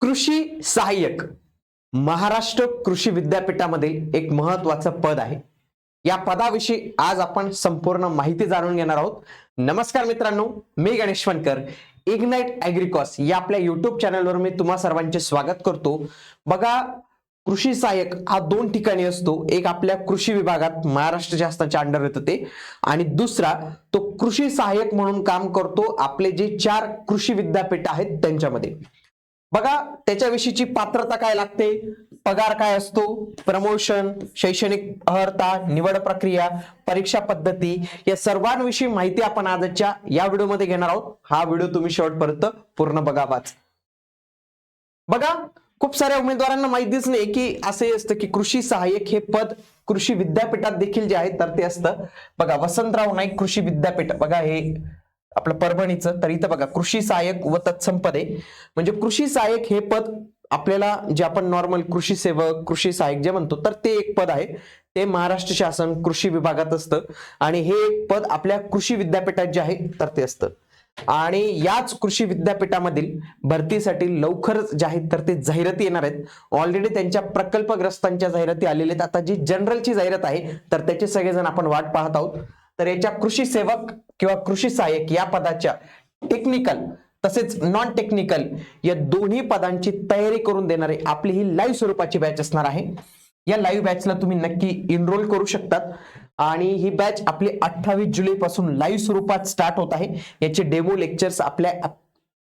कृषी सहाय्यक. महाराष्ट्र कृषी विद्यापीठामधील एक महत्वाचं पद आहे. या पदाविषयी आज आपण संपूर्ण माहिती जाणून घेणार आहोत. नमस्कार मित्रांनो मी गणेशवनकर इग्नाइट अॅग्रिकॉस या आपल्या युट्यूब चॅनलवर मी तुम्हा सर्वांचे स्वागत करतो. बघा कृषी सहाय्यक हा दोन ठिकाणी असतो. एक आपल्या कृषी विभागात महाराष्ट्र शासनाच्या अंडर येतं ते. आणि दुसरा तो कृषी सहाय्यक म्हणून काम करतो आपले जे चार कृषी विद्यापीठ आहेत त्यांच्यामध्ये. बघा त्याच्याविषयीची पात्रता काय लागते? पगार काय असतो? प्रमोशन शैक्षणिक अर्हता निवड प्रक्रिया परीक्षा पद्धती या सर्वांविषयी माहिती आपण आजच्या या व्हिडिओमध्ये घेणार आहोत. हा व्हिडिओ तुम्ही शेवटपर्यंत पूर्ण बघावाच बघा खूप साऱ्या उमेदवारांना माहितीच नाही की असे असतं की कृषी सहाय्यक हे पद कृषी विद्यापीठात देखील जे आहे तर ते असतं. बघा वसंतराव नाईक कृषी विद्यापीठ. बघा हे आपलं परभणीचं तर इथं बघा कृषी सहाय्यक व तत्संपदे. म्हणजे कृषी सहाय्यक हे पद आपल्याला जे आपण नॉर्मल कृषी सेवक कृषी सहाय्यक जे म्हणतो तर ते एक पद आहे. ते महाराष्ट्र शासन कृषी विभागात असतं. आणि हे एक पद आपल्या कृषी विद्यापीठात जे आहे तर ते असतं. आणि याच कृषी विद्यापीठामधील भरतीसाठी लवकरच जे आहेत तर ते जाहिराती येणार आहेत. ऑलरेडी त्यांच्या प्रकल्पग्रस्तांच्या जाहिराती आलेल्या आहेत. आता जी जनरलची जाहिरात आहे तर त्याचे सगळेजण आपण वाट पाहत आहोत. तर याच्या कृषी सेवक किंवा कृषी सहाय्यक या पदाच्या टेक्निकल तसेच नॉन टेक्निकल या दोन्ही पदांची तयारी करून देणारे आपली ही लाईव्ह स्वरूपाची बॅच असणार आहे. या लाईव्ह बॅचला तुम्ही नक्की इनरोल करू शकतात. आणि ही बॅच आपली अठ्ठावीस जुलै पासून लाईव्ह स्वरूपात स्टार्ट होत आहे. याचे डेमो लेक्चर्स आपल्या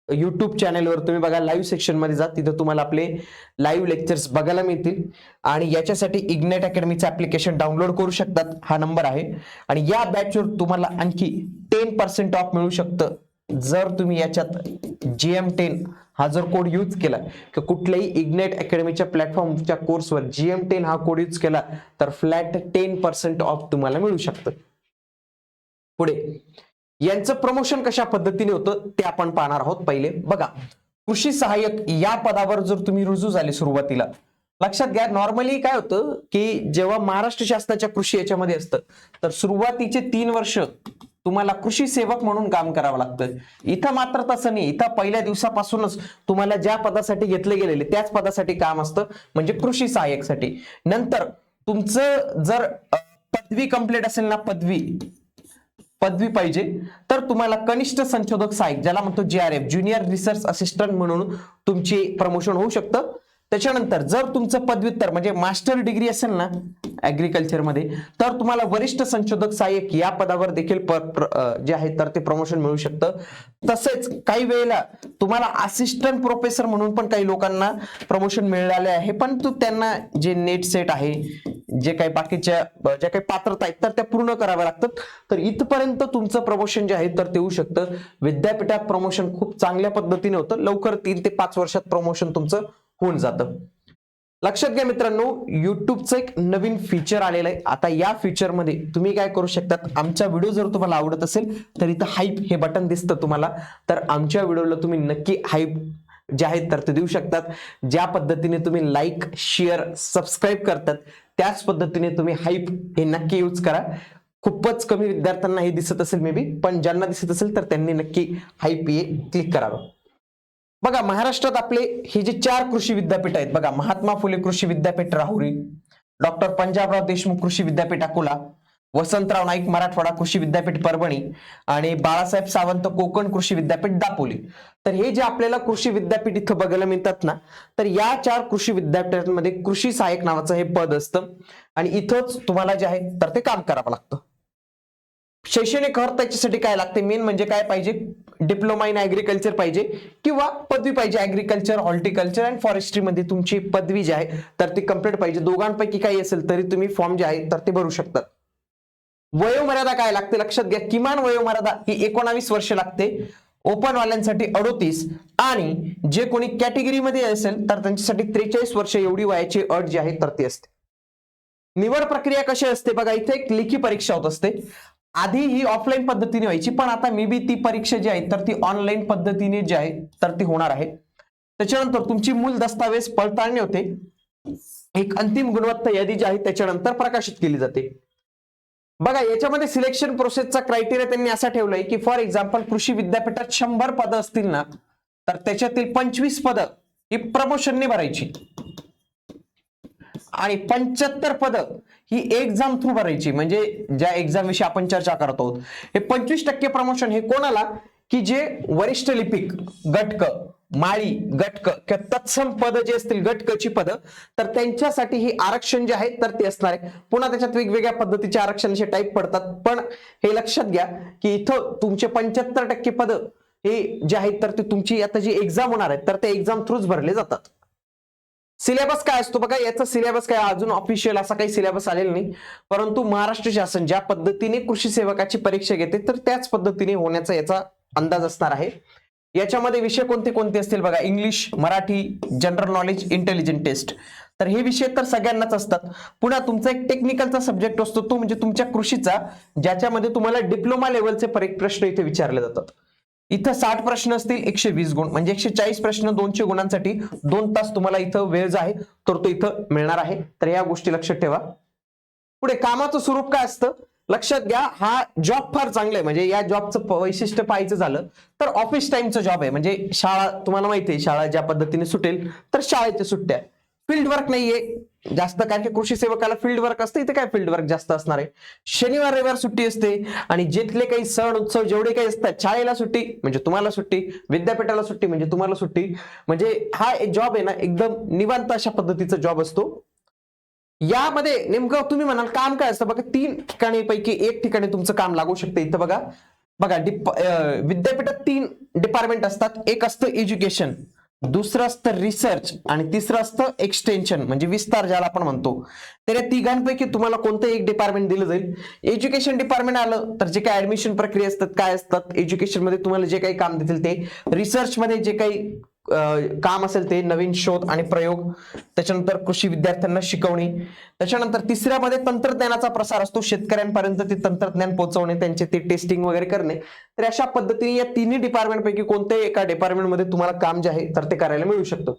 युट्यूब चॅनेलवर तुम्ही बघा लाईव्ह सेक्शनमध्ये जा तिथं तुम्हाला आपले लाईव्ह लेक्चर्स बघायला मिळतील. आणि याच्यासाठी इग्नेट अकॅडमीचं ऍप्लिकेशन डाउनलोड करू शकतात. हा नंबर आहे. आणि या बॅचवर तुम्हाला आणखी टेन पर्सेंट ऑफ मिळू शकतं. जर तुम्ही याच्यात जी एम टेन हा जर कोड यूज केला किंवा कुठल्याही इग्नेट अकॅडमीच्या प्लॅटफॉर्मच्या कोर्सवर जी एम टेन हा कोड यूज केला तर फ्लॅट टेन पर्सेंट ऑफ तुम्हाला मिळू शकतं. पुढे. यांचं प्रमोशन कशा पद्धतीने होतं ते आपण पाहणार आहोत पहिले. बघा कृषी सहाय्यक या पदावर जर तुम्ही रुजू झाले सुरुवातीला लक्षात घ्या नॉर्मली काय होतं की जेव्हा महाराष्ट्र शासनाच्या कृषी याच्यामध्ये असतं तर सुरुवातीचे तीन वर्ष तुम्हाला कृषी सेवक म्हणून काम करावं लागतं. इथं मात्र तसं नाही इथं पहिल्या दिवसापासूनच तुम्हाला ज्या पदासाठी घेतले गेलेले त्याच पदासाठी काम असतं म्हणजे कृषी सहाय्यकसाठी. नंतर तुमचं जर पदवी कंप्लीट असेल ना पदवी पदवी पाहिजे. तर तुम्हाला कनिष्ठ संशोधक सहाय्यक ज्याला म्हणतो J R F junior research assistant म्हणून तुमचे प्रमोशन होऊ शकतं. त्याच्यानंतर जर तुमचं पदव्युत्तर म्हणजे मास्टर डिग्री असेल ना ऍग्रिकल्चरमध्ये तर तुम्हाला वरिष्ठ संशोधक सहाय्यक या पदावर देखील जे आहे तर ते प्रमोशन मिळू शकतं. तसेच काही वेळेला तुम्हाला असिस्टंट प्रोफेसर म्हणून पण काही लोकांना प्रमोशन मिळाले आहे पण तू त्यांना जे नेट सेट आहे जे काही बाकीच्या ज्या काही पात्रता आहेत तर त्या पूर्ण कराव्या लागतात. तर इथपर्यंत तुमचं प्रमोशन जे आहे तर ते होऊ शकतं. विद्यापीठात प्रमोशन खूप चांगल्या पद्धतीने होतं. लवकर तीन ते पाच वर्षात प्रमोशन तुमचं होऊन जातं. लक्षात घ्या मित्रांनो युट्यूबचं एक नवीन फीचर आलेलं आहे. आता या फीचरमध्ये तुम्ही काय करू शकतात? आमचा व्हिडिओ जर तुम्हाला आवडत असेल तर इथं हाईप हे बटन दिसतं तुम्हाला. तर आमच्या व्हिडिओला तुम्ही नक्की हाईप जे आहेत तर ते देऊ शकतात. ज्या पद्धतीने तुम्ही लाईक शेअर सबस्क्राईब करतात त्याच पद्धतीने तुम्ही हाईप हे नक्की यूज करा. खूपच कमी विद्यार्थ्यांना हे दिसत असेल मे बी पण ज्यांना दिसत असेल तर त्यांनी नक्की हाईप हे क्लिक करावं. बघा महाराष्ट्रात आपले हे जे चार कृषी विद्यापीठ आहेत बघा महात्मा फुले कृषी विद्यापीठ राहुरी डॉक्टर पंजाबराव देशमुख कृषी विद्यापीठ अकोला वसंतराव नाईक मराठवाडा कृषी विद्यापीठ परभणी आणि बाळासाहेब सावंत कोकण कृषी विद्यापीठ दापोली. तर हे जे आपल्याला कृषी विद्यापीठ इथं बघायला मिळतात ना तर या चार कृषी विद्यापीठांमध्ये कृषी सहाय्यक नावाचं हे पद असतं आणि इथंच तुम्हाला जे आहे तर ते काम करावं लागतं. शैक्षणिक अर्थ त्याच्यासाठी काय लागते? मेन म्हणजे काय पाहिजे? डिप्लोमा इन ऍग्रिकल्चर पाहिजे किंवा पदवी पाहिजे ऍग्रिकल्चर हॉर्टिकल्चर अँड फॉरेस्ट्रीमध्ये तुमची पदवी जी आहे तर ती कंप्लीट पाहिजे. दोघांपैकी काही असेल तरी तुम्ही फॉर्म जे आहे तर ते भरू शकतात. वयोमर्यादा काय लागते? लक्षात घ्या किमान वयोमर्यादा ही एकोणावीस वर्ष लागते. ओपन वाल्यांसाठी अडोतीस. आणि जे कोणी कॅटेगरीमध्ये असेल तर त्यांच्यासाठी त्रेचाळीस वर्ष एवढी वयाची अट जी आहे तर ती असते. निवड प्रक्रिया कशी असते? बघा इथे एक लेखी परीक्षा होत असते. आधी ही ऑफलाईन पद्धतीने व्हायची पण आता मे बी ती परीक्षा जी आहे तर ती ऑनलाईन पद्धतीने जी आहे तर ती होणार आहे. त्याच्यानंतर तुमची मूल दस्तावेज पडताळणी होते. एक अंतिम गुणवत्ता यादी जी आहे त्याच्यानंतर प्रकाशित केली जाते. बघा याच्यामध्ये सिलेक्शन प्रोसेसचा क्रायटेरिया त्यांनी असा ठेवलाय की फॉर एक्झाम्पल कृषी विद्यापीठात शंभर पदं असतील ना तर त्याच्यातील पंचवीस पदं ही प्रमोशनने भरायची. आणि पंच्याहत्तर पद ही एक्झाम थ्रू भरायची. म्हणजे ज्या एक्झाम विषयी आपण चर्चा करत आहोत हे पंचवीस टक्के प्रमोशन हे कोणाला? की जे वरिष्ठ लिपिक गटक माळी गटक किंवा तत्सम पद जे असतील गटकची पद तर त्यांच्यासाठी हे आरक्षण जे आहे तर ते असणार आहे. पुन्हा त्याच्यात वेगवेगळ्या पद्धतीचे आरक्षण असे टाईप पडतात. पण हे लक्षात घ्या की इथं तुमचे पंच्याहत्तर टक्के पद हे जे आहेत तर ते तुमची आता जी एक्झाम होणार आहे तर ते एक्झाम थ्रूच भरले जातात. सिलेबस काय असतो बघा याचा सिलेबस काय अजून ऑफिशियल असा काही सिलेबस आलेला नाही. परंतु महाराष्ट्र शासन ज्या पद्धतीने कृषी सेवकाची परीक्षा घेते तर त्याच पद्धतीने होण्याचा याचा अंदाज असणार आहे. याच्यामध्ये विषय कोणते कोणते असतील बघा? English Marathi general knowledge intelligent test तर हे विषय तर सगळ्यांनाच असतात. पुन्हा तुमचा एक टेक्निकलचा सब्जेक्ट असतो तो म्हणजे तुमच्या कृषीचा ज्याच्यामध्ये तुम्हाला डिप्लोमा लेवलचे प्रश्न इथे विचारले जातात. इथं साठ प्रश्न असतील एकशे वीस गुण. म्हणजे एकशे चाळीस प्रश्न दोनशे गुणांसाठी दोन तास तुम्हाला इथं वेळ जो आहे तर तो इथं मिळणार आहे. तर या गोष्टी लक्षात ठेवा. पुढे कामाचं स्वरूप काय असतं? लक्षात घ्या हा जॉब फार चांगला आहे. म्हणजे या जॉबचं वैशिष्ट्य पाहायचं झालं तर ऑफिस टाइमचं जॉब आहे. म्हणजे शाळा तुम्हाला माहिती आहे शाळा ज्या पद्धतीने सुटेल तर शाळेच्या सुट्ट्या. फील्ड वर्क नाहीये. जास्त कारण की कृषी सेवकाला फील्ड वर्क असते इथे काय फील्ड वर्क जास्त असणार आहे? शनिवार रविवार सुट्टी असते आणि जिथले काही सण उत्सव जेवढे काही असतात शाळेला सुट्टी म्हणजे तुम्हाला सुट्टी विद्यापीठाला सुट्टी म्हणजे तुम्हाला सुट्टी. म्हणजे हा जॉब आहे ना एकदम निवांत अशा पद्धतीचा जॉब असतो. यामध्ये नेमकं तुम्ही म्हणाल काम काय असतं? बघा तीन ठिकाणी पैकी एक ठिकाणी तुमचं काम लागू शकतं इथं बघा. बघा विद्यापीठात तीन डिपार्टमेंट असतात. एक असतं एज्युकेशन दुसरं असतं रिसर्च आणि तिसरं असतं एक्सटेन्शन म्हणजे विस्तार ज्याला आपण म्हणतो. तर या तिघांपैकी तुम्हाला कोणतं एक डिपार्टमेंट दिलं जाईल. एज्युकेशन डिपार्टमेंट आलं तर जे काही ऍडमिशन प्रक्रिया असतात काय असतात? एज्युकेशनमध्ये तुम्हाला जे काही काम देतील ते. रिसर्चमध्ये जे काही काम असेल ते नवीन शोध आणि प्रयोग त्याच्यानंतर कृषी विद्यार्थ्यांना शिकवणे त्याच्यानंतर तिसऱ्यामध्ये तंत्रज्ञानाचा प्रसार असतो. शेतकऱ्यांपर्यंत ते तंत्रज्ञान पोहोचवणे त्यांचे ते टेस्टिंग वगैरे करणे. तर अशा पद्धतीने या तिन्ही डिपार्टमेंट पैकी कोणत्याही एका डिपार्टमेंटमध्ये तुम्हाला काम जे आहे तर ते करायला मिळू शकतं.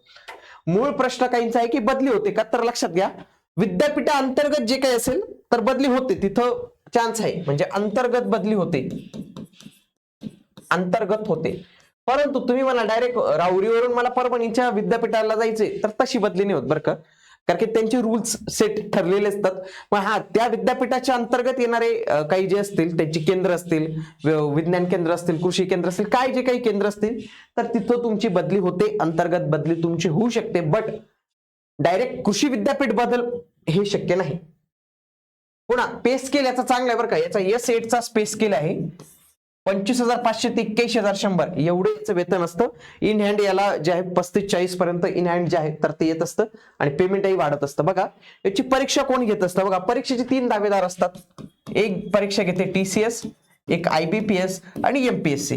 मूळ प्रश्न काहींचा आहे की बदली होते का? तर लक्षात घ्या. विद्यापीठा अंतर्गत जे काही असेल तर बदली होते. तिथं चान्स आहे. म्हणजे अंतर्गत बदली होते. अंतर्गत होते. परंतु तुम्ही मला डायरेक्ट राऊरीवरून मला परभणीच्या विद्यापीठाला जायचे तर तशी बदली नाही होत बरं का. कारण की त्यांचे रुल्स सेट ठरलेले असतात. मग हा त्या विद्यापीठाच्या अंतर्गत येणारे काही जे असतील त्यांची केंद्र असतील विज्ञान केंद्र असतील कृषी केंद्र असतील काय जे काही केंद्र असतील तर तिथं तुमची बदली होते अंतर्गत बदली तुमची होऊ शकते. बट डायरेक्ट कृषी विद्यापीठ बदल हे शक्य नाही. पुन्हा पे स्केल याचा चांगला आहे बरं का. याचा एस एटचा स्पेस स्केल आहे. पंचवीस हजार पाचशे ते एक्क्याऐंशी हजार शंभर. एवढं याचं वेतन असतं. इन हँड याला जे आहे पस्तीस चाळीस पर्यंत इन हँड जे आहे तर ते येत असतं. आणि पेमेंटही वाढत असतं. बघा याची परीक्षा कोण घेत असतं? बघा परीक्षेचे तीन दावेदार असतात. एक परीक्षा घेते टीसीएस एक आयबीपीएस आणि एमपीएससी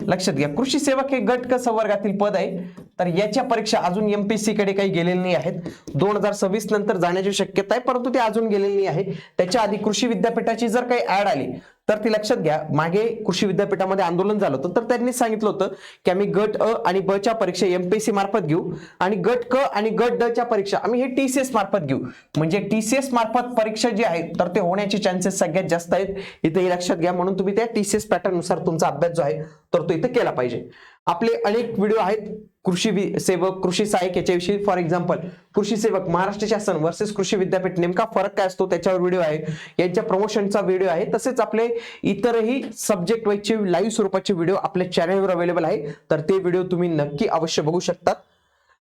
लक्षात घ्या कृषी सेवक हे गट क संवर्गातील पद आहे. तर याच्या परीक्षा अजून एमपीएससी कडे काही गेलेली नाही आहेत. दोन हजार सव्वीस नंतर जाण्याची शक्यता आहे परंतु ते अजून गेलेली नाही आहे. त्याच्या आधी कृषी विद्यापीठाची जर काही ऍड आली तर ती लक्षात घ्या मागे कृषी विद्यापीठामध्ये आंदोलन झालं होतं तर त्यांनी सांगितलं होतं की आम्ही गट अ आणि ब च्या परीक्षा एमपीएससी मार्फत घेऊ आणि गट क आणि गट ड च्या परीक्षा आम्ही हे टीसीएस मार्फत घेऊ. म्हणजे टीसीएस मार्फत परीक्षा जी आहे तर ते होण्याचे चान्सेस सगळ्यात जास्त आहेत. इथे लक्षात घ्या म्हणून तुम्ही त्या टीसीएस पॅटर्ननुसार तुमचा अभ्यास जो आहे तर तो इथं केला पाहिजे. आपले अनेक व्हिडिओ आहेत कृषी सेवक कृषी सहाय्यक याच्याविषयी. फॉर एक्झाम्पल कृषी सेवक महाराष्ट्र शासन वर्सेस कृषी विद्यापीठ. नेमका फरक काय असतो? त्याच्यावर व्हिडिओ आहे. यांच्या प्रमोशनचा व्हिडिओ आहे. तसेच आपले इतरही सब्जेक्ट वाईजचे लाईव्ह स्वरूपाचे व्हिडिओ आपल्या चॅनलवर अवेलेबल आहे. तर ते व्हिडिओ तुम्ही नक्की अवश्य बघू शकतात.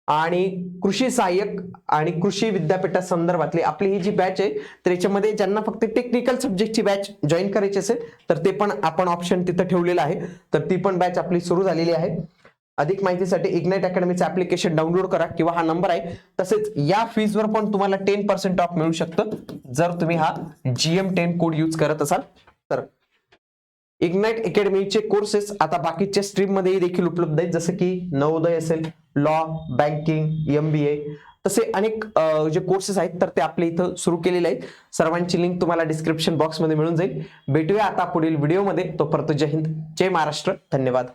आणि कृषी सहाय्यक आणि कृषी विद्यापीठा संदर्भातली आपली ही जी बॅच आहे तर याच्यामध्ये ज्यांना फक्त टेक्निकल सब्जेक्टची बॅच जॉईन करायची असेल तर ते पण आपण ऑप्शन तिथं ठेवलेलं आहे. तर ती पण बॅच आपली सुरू झालेली आहे. अधिक माहितीसाठी इग्नाइट अकॅडमीचं ऍप्लिकेशन डाउनलोड करा किंवा हा नंबर आहे. तसेच या फीजवर पण तुम्हाला टेन पर्सेंट ऑफ मिळू शकतं जर तुम्ही हा जीएम टेन कोड यूज करत असाल. तर इग्नाइट अकॅडमीचे कोर्सेस आता बाकीच्या स्ट्रीममध्येही देखील उपलब्ध आहेत. जसं की नवोदय असेल law banking M B A तसे अनेक जे कोर्सेस आहेत तर ते आपल्या इथं सुरू केलेले आहेत. सर्वांची लिंक तुम्हाला डिस्क्रिप्शन बॉक्समध्ये मिळून जाईल. भेटूया आता पुढील व्हिडिओमध्ये तोपर्यंत जय हिंद जय महाराष्ट्र. धन्यवाद.